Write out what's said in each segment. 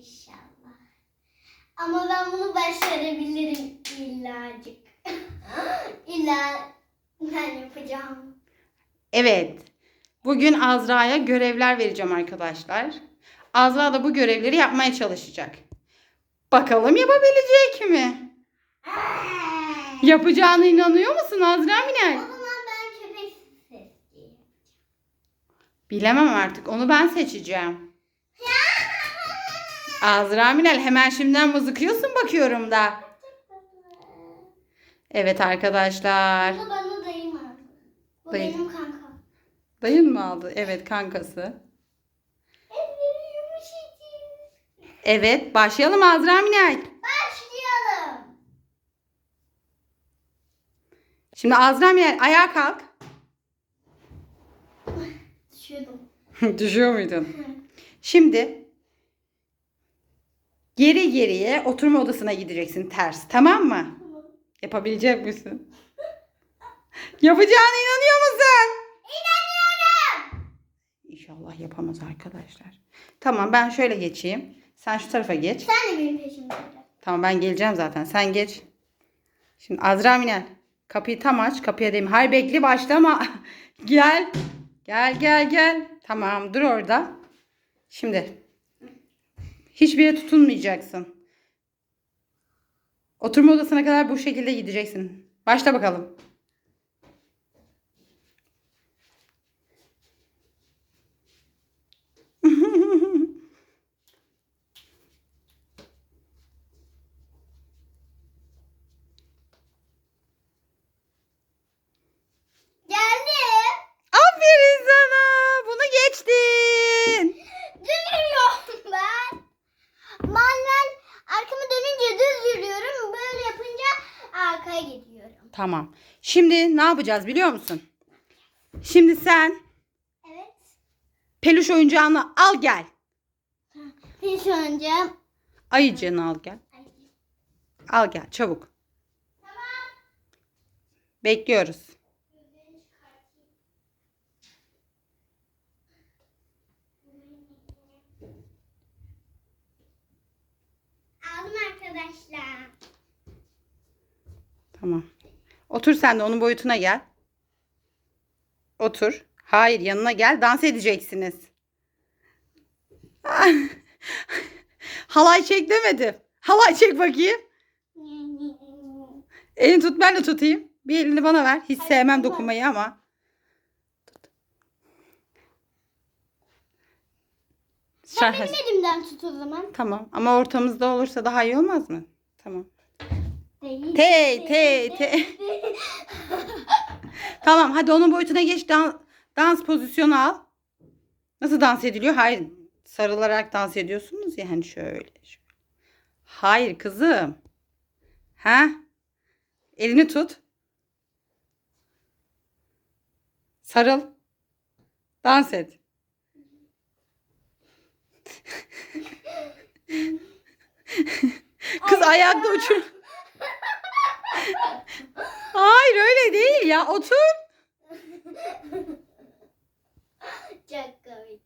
İnşallah. Ama ben bunu başarabilirim illacık. İlla ben yapacağım. Evet. Bugün Azra'ya görevler vereceğim arkadaşlar. Azra da bu görevleri yapmaya çalışacak. Bakalım yapabilecek mi? Yapacağına inanıyor musun Azra O Minel? zaman ben köpek sesli. Bilemem artık. Onu ben seçeceğim. Azra Minel hemen şimdiden mızıkıyorsun bakıyorum da. Evet arkadaşlar. Bunu bana dayım aldı. Bu Dayı. benim kankam. Dayın mı aldı? Evet kankası. Evet başlayalım Azra Minel. Başlayalım. Şimdi Azra Minel ayağa kalk. Düşüyordum. Düşüyor muydun? Şimdi geri geriye oturma odasına gideceksin ters. Tamam mı? Yapabilecek misin? Yapacağına inanıyor musun? İnanıyorum. İnşallah yapamaz arkadaşlar. Tamam ben şöyle geçeyim. Sen şu tarafa geç. Sen de benim peşimde. Tamam ben geleceğim zaten. Sen geç. Şimdi Azra Minel. Kapıyı tam aç. Kapıya değme. Hayır bekle başlama. gel. Gel gel gel. Tamam dur orada. Şimdi. Hiçbir yere tutunmayacaksın. Oturma odasına kadar bu şekilde gideceksin. Başla bakalım. Tamam. Şimdi ne yapacağız biliyor musun? Şimdi sen Evet. peluş oyuncağını al gel. İlk önce Ayıcığını al gel. Al gel çabuk. Bekliyoruz. aldım arkadaşlar. Tamam. Otur sen de onun boyutuna gel. Otur. Hayır yanına gel. Dans edeceksiniz. Halay çek demedi. Halay çek bakayım. Elini tut ben de tutayım. Bir elini bana ver. Hiç sevmem dokunmayı ama. Sen benim elimden tut o zaman. Tamam ama ortamızda olursa daha iyi olmaz mı? Tamam. Değil. Tey tey tey. Tamam hadi onun boyutuna geç. Dan- dans pozisyonu al. Nasıl dans ediliyor? Hayır. Sarılarak dans ediyorsunuz ya hani şöyle. şöyle. Hayır kızım. Ha? Elini tut. Sarıl. Dans et. Kız ayakta uçur. Hayır öyle değil ya. Otur. Çok komik.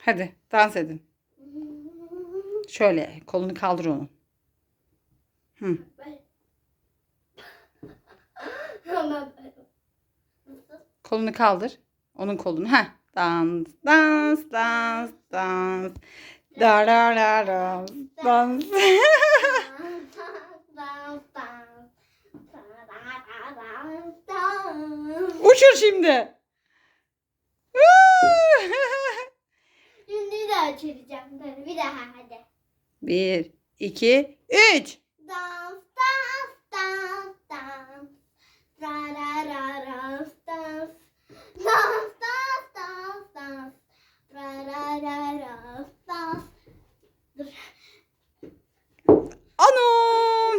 Hadi dans edin. Şöyle kolunu kaldır onun. Hı. Kolunu kaldır. Onun kolunu. Heh. Dans, dans, dans, dans. Da da da da. Dans. Uçur şimdi. Şimdi de. Dur bir daha hadi. Bir, iki, üç. Dans dans dans dans. Ra ra ra ra dans. Dans dans dans dans. Ra ra ra ra dans. Dur. Anam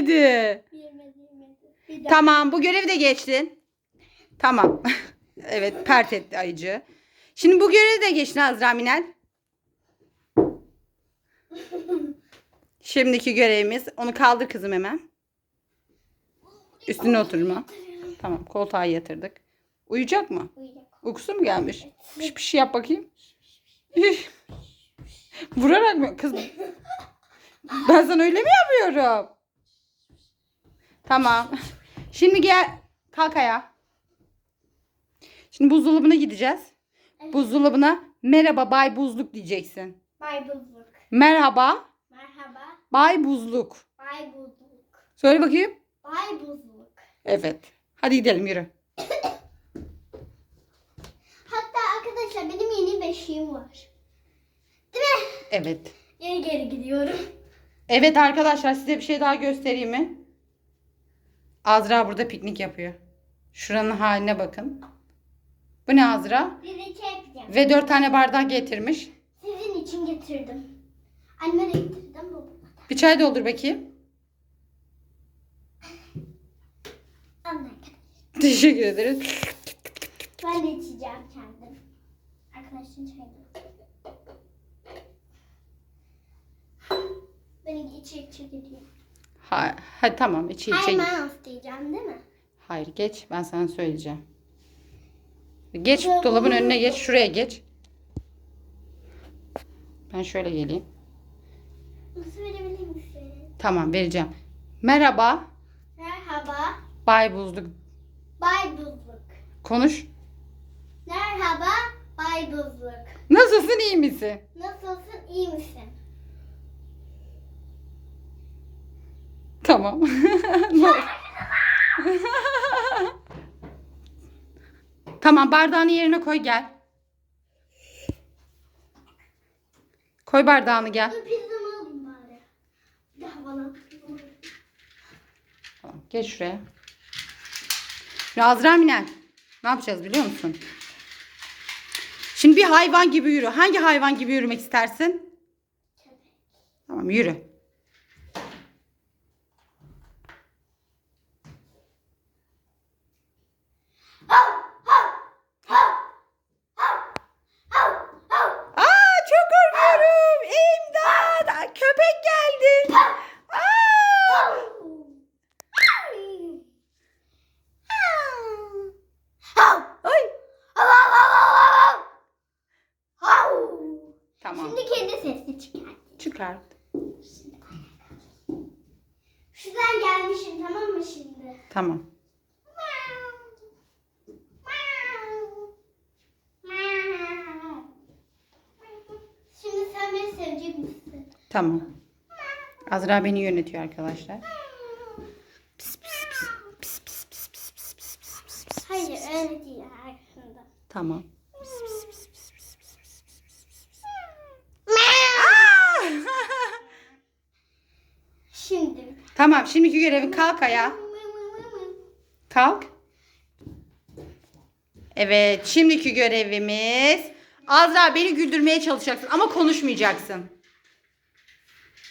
daha. Tamam bu görevi de geçtin. Tamam. evet pert etti ayıcı. Şimdi bu görevi de geçtin Azra Minel. Şimdiki görevimiz onu kaldır kızım hemen. Üstüne oturma. Tamam koltuğa yatırdık. Uyuyacak mı? Uyuyacak. Uykusu mu gelmiş? Piş piş yap bakayım. Vurarak mı? Kız ben sana öyle mi yapıyorum? Tamam. Şimdi gel kalk ayağa. Şimdi buzdolabına gideceğiz. Buzdolabına merhaba Bay Buzluk diyeceksin. Bay Buzluk. Merhaba Merhaba. Bay Buzluk. Bay Buzluk. Söyle bakayım. Bay Buzluk. Evet. Hadi gidelim yürü. Hatta arkadaşlar benim yeni beşiğim var. Değil mi? Evet. Geri geri gidiyorum. Evet arkadaşlar size bir şey daha göstereyim mi? Azra burada piknik yapıyor. Şuranın haline bakın. Bu ne Azra? Sizi çekeceğim. Ve dört tane bardak getirmiş. Sizin için getirdim. Anneme de getirdim babama da. Bir çay doldur bakayım. Anne. Teşekkür ederiz. Ben de içeceğim kendim. Arkadaşın çayını. Beni içi içi Ha, hadi tamam içi içe Hayır git. ben diyeceğim değil mi? Hayır geç ben sana söyleyeceğim. Geç dolabın önüne geç şuraya geç. Ben şöyle geleyim. Nasıl verebilir misin? Tamam vereceğim. Merhaba Merhaba. Bay Buzluk. Bay Buzluk. Konuş. Merhaba Bay Buzluk. Nasılsın iyi misin? Nasılsın iyi misin? Tamam. Ne tamam bardağını yerine koy gel. Koy bardağını gel. Pizzamı alayım bari. Bir daha bana. Tamam, geç şuraya. Şimdi Azra Minel. Ne yapacağız biliyor musun? Şimdi bir hayvan gibi yürü. Hangi hayvan gibi yürümek istersin? Tamam yürü. Tamam. Şimdi sen beni sevecek misin? Tamam. Azra beni yönetiyor arkadaşlar. Pis, pis, pis. Pis, pis, pis, pis, pis, pis, pis, pis, pis. Hayır öyle değil arkasında. Tamam. Şimdi. tamam şimdiki görevin kalk ayağa. Kalk. Evet şimdiki görevimiz. Azra beni güldürmeye çalışacaksın ama konuşmayacaksın.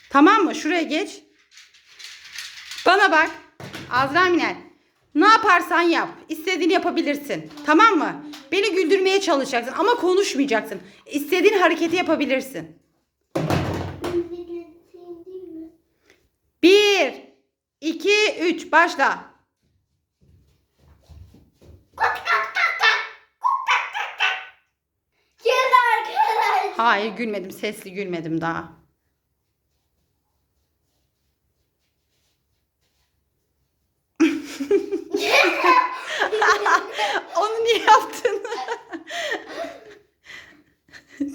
Tamam mı? Şuraya geç. Bana bak. Azra Minel. Ne yaparsan yap. İstediğini yapabilirsin. Tamam mı? Beni güldürmeye çalışacaksın ama konuşmayacaksın. İstediğin hareketi yapabilirsin. Bir, iki, üç. Başla. Gel arkadaş. Hayır gülmedim. Sesli gülmedim daha. Onu niye yaptın?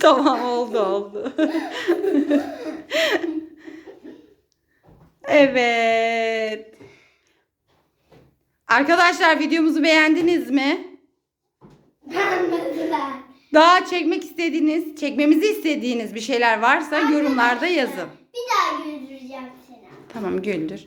tamam oldu oldu. evet. Arkadaşlar videomuzu beğendiniz mi? Beğenmediler. Daha çekmek istediğiniz, çekmemizi istediğiniz bir şeyler varsa yorumlarda yazın. Bir daha güldüreceğim seni. Tamam güldür.